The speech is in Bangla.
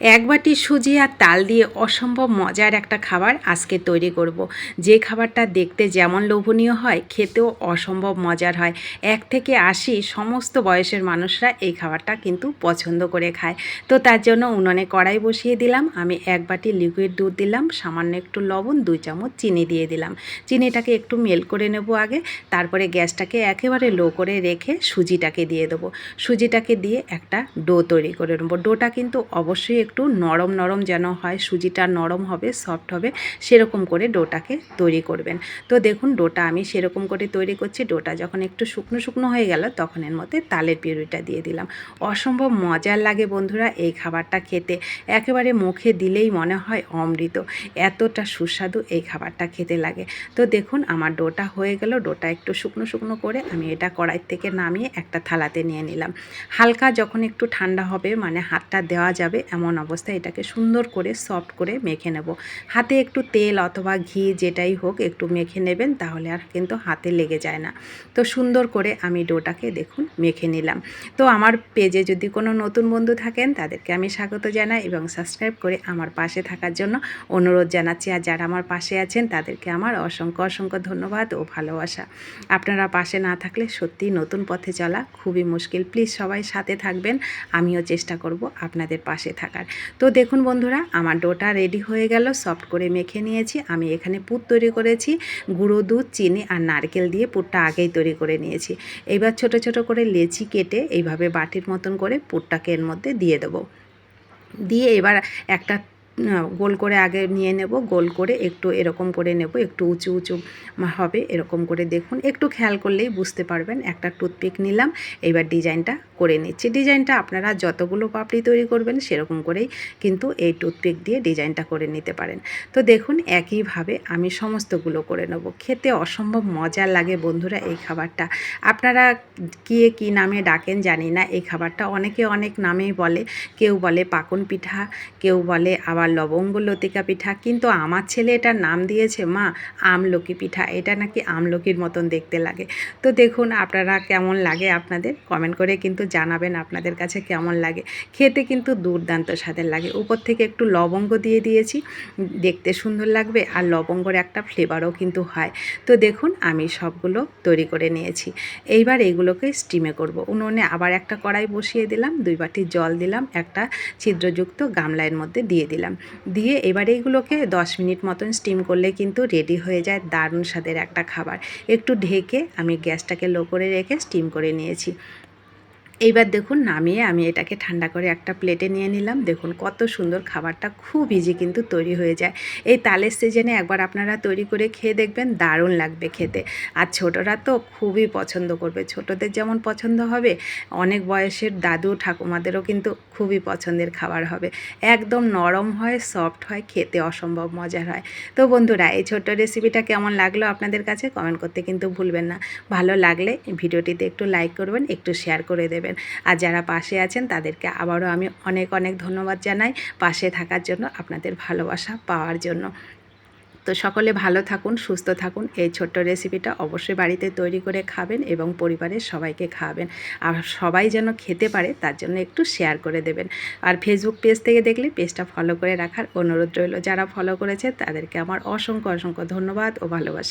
এক বাটি সুজি আর তাল দিয়ে অসম্ভব মজার একটা খাবার আজকে তৈরি করব। যে খাবারটা দেখতে যেমন লোভনীয় হয়, খেতেও অসম্ভব মজার হয়। এক থেকে আশি সমস্ত বয়সের মানুষরা এই খাবারটা কিন্তু পছন্দ করে খায়। তো তার জন্য উনুনে কড়াই বসিয়ে দিলাম। আমি এক বাটি লিকুইড দুধ দিলাম, সামান্য একটু লবণ, দুই চামচ চিনি দিয়ে দিলাম। চিনিটাকে একটু মেল করে নেব আগে, তারপরে গ্যাসটাকে একেবারে লো করে রেখে সুজিটাকে দিয়ে দেবো। সুজিটাকে দিয়ে একটা ডো তৈরি করে নেব। ডোটা কিন্তু অবশ্যই একটু নরম নরম যেন হয়, সুজিটা নরম হবে সফট হবে, সেরকম করে ডোটাকে তৈরি করবেন। তো দেখুন, ডোটা আমি সেরকম করে তৈরি করছি, ডোটা যখন একটু শুকনো শুকনো হয়ে গেল, তখন এর মধ্যে তালের পিউরিটা দিয়ে দিলাম। অসম্ভব মজার লাগে বন্ধুরা এই খাবারটা খেতে। একেবারে মুখে দিলেই মনে হয় অমৃত। এতটা সুস্বাদু এই খাবারটা খেতে লাগে। তো দেখুন, আমার ডোটা হয়ে গেল, ডোটা একটু শুকনো শুকনো করে আমি এটা কড়াই থেকে নামিয়ে একটা থালাতে নিয়ে নিলাম। হালকা যখন একটু ঠান্ডা হবে মানে হাতটা দেওয়া যাবে, এমন অবস্থায় এটাকে সুন্দর করে সফট করে মেখে নেব। হাতে একটু তেল অথবা ঘি যেটাই হোক একটু মেখে নেবেন, তাহলে আর কিন্তু হাতে লেগে যায় না। তো সুন্দর করে আমি ডোটাকে দেখুন মেখে নিলাম। তো আমার পেজে যদি কোনো নতুন বন্ধু থাকেন, তাদেরকে আমি স্বাগত জানাই এবং সাবস্ক্রাইব করে আমার পাশে থাকার জন্য অনুরোধ জানাচ্ছি। আর যারা আমার পাশে আছেন, তাদেরকে আমার অসংখ্য অসংখ্য ধন্যবাদ ও ভালোবাসা। আপনারা পাশে না থাকলে সত্যি নতুন পথে চলা খুবই মুশকিল। প্লিজ সবাই সাথে থাকবেন, আমিও চেষ্টা করব আপনাদের পাশে থাকার তো দেখুন বন্ধুরা, আমার ডোটা রেডি হয়ে গেল, সফট করে মেখে নিয়েছি। আমি এখানে পুর তৈরি করেছি, গুঁড়ো দুধ, চিনি আর নারকেল দিয়ে পুরটা আগেই তৈরি করে নিয়েছি। এবার ছোট ছোট করে লেচি কেটে এইভাবে বাটির মতন করে পুরটাকে এর মধ্যে দিয়ে দেবো। দিয়ে এবার একটা গোল করে আগে নিয়ে নেব, গোল করে একটু এরকম করে নেব, একটু উঁচু উঁচু হবে, এরকম করে দেখুন। একটু খেয়াল করলেই বুঝতে পারবেন, একটা টুথপিক নিলাম, এবার ডিজাইনটা করে নিচ্ছি। ডিজাইনটা আপনারা যতগুলো পাপড়ি তৈরি করবেন, সেরকম করেই কিন্তু এই টুথপিক দিয়ে ডিজাইনটা করে নিতে পারেন। তো দেখুন, একইভাবে আমি সমস্তগুলো করে নেব। খেতে অসম্ভব মজার লাগে বন্ধুরা এই খাবারটা। আপনারা কে কী নামে ডাকেন জানি না, এই খাবারটা অনেকে অনেক নামেই বলে। কেউ বলে পাকন পিঠা, কেউ বলে আবার লবঙ্গ লতিকা পিঠা কিন্তু আমার ছেলে এটার নাম দিয়েছে, মা, আমলকি পিঠা। এটা নাকি আমলকির মতন দেখতে লাগে। তো দেখুন আপনারা কেমন লাগে আপনাদের? কমেন্ট করে কিন্তু জানাবেন আপনাদের কাছে কেমন লাগে। খেতে কিন্তু দুর্দান্ত স্বাদের লাগে। উপর থেকে একটু লবঙ্গ দিয়ে দিয়েছি, দেখতে সুন্দর লাগবে আর লবঙ্গর একটা ফ্লেভারও কিন্তু হয়। তো দেখুন আমি সবগুলো তৈরি করে নিয়েছি। এইবার এইগুলোকে স্টিমে করব। উনুনে আবার একটা কড়াই বসিয়ে দিলাম, দুই বাটি জল দিলাম, একটা ছিদ্রযুক্ত গামলার মধ্যে দিয়ে দিলাম। দিয়ে এবার এইগুলোকে দশ মিনিট মতন স্টিম করলে কিন্তু রেডি হয়ে যায় দারুণ স্বাদের একটা খাবার। একটু ঢেকে আমি গ্যাসটাকে লো করে রেখে স্টিম করে নিয়েছি। এইবার দেখুন নামিয়ে আমি এটাকে ঠান্ডা করে একটা প্লেটে নিয়ে নিলাম। দেখুন কত সুন্দর খাবারটা, খুব ইজি কিন্তু তৈরি হয়ে যায়। এই তালের সিজনে একবার আপনারা তৈরি করে খেয়ে দেখবেন, দারুণ লাগবে খেতে। আর ছোটরা তো খুবই পছন্দ করবে। ছোটদের যেমন পছন্দ হবে, অনেক বয়সের দাদু, ঠাকুমাদেরও কিন্তু খুবই পছন্দের খাবার হবে। একদম নরম হয় সফট হয়, খেতে অসম্ভব মজার হয়। তো বন্ধুরা, এই ছোট্ট রেসিপিটা কেমন লাগল আপনাদের কাছে? কমেন্ট করতে কিন্তু ভুলবেন না। ভালো লাগলে ভিডিওটিতে একটু লাইক করবেন, একটু শেয়ার করে দেবেন। আর যারা পাশে আছেন, তাদেরকে আবারও আমি অনেক অনেক ধন্যবাদ জানাই পাশে থাকার জন্য, আপনাদের ভালোবাসা পাওয়ার জন্য। তো সকলে ভালো থাকুন, সুস্থ থাকুন। এই ছোট্ট রেসিপিটা অবশ্যই বাড়িতে তৈরি করে খাবেন এবং পরিবারের সবাইকে খাওয়াবেন। আর সবাই যেন খেতে পারে, তার জন্য একটু শেয়ার করে দেবেন। আর ফেসবুক পেজ থেকে দেখলে পেজটা ফলো করে রাখার অনুরোধ রইল। যারা ফলো করেছে, তাদেরকে আমার অসংখ্য অসংখ্য ধন্যবাদ ও ভালোবাসা।